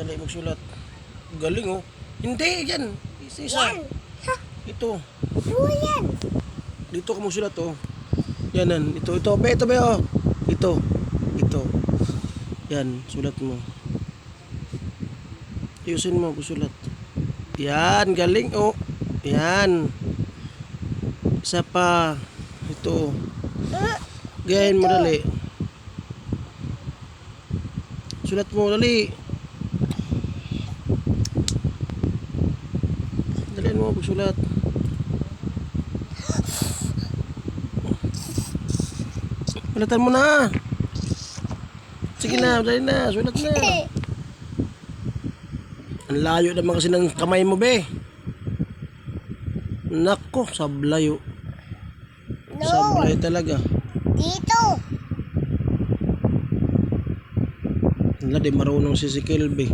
Dali magsulat. Galing oh. Hindi, yan. Isa-isa. Yan. Ha? Ito. Yan? Dito ka magsulat oh. Yanan. Ito, ito. Be, ito be oh. Ito. Ito. Yan. Sulat mo. Ayusin mo. Sulat. Yan. Galing oh. Yan. Isa pa. Ito. Gayahin mo dali. Sulat mo dali. Mo sulat. Sulatan mo na. Sige na, dali na, sulat na. Ang layo naman kasi ng kamay mo, be. Nako, sablayo. no. Sablay talaga. Dito. Wala, di marunong si si Kelby.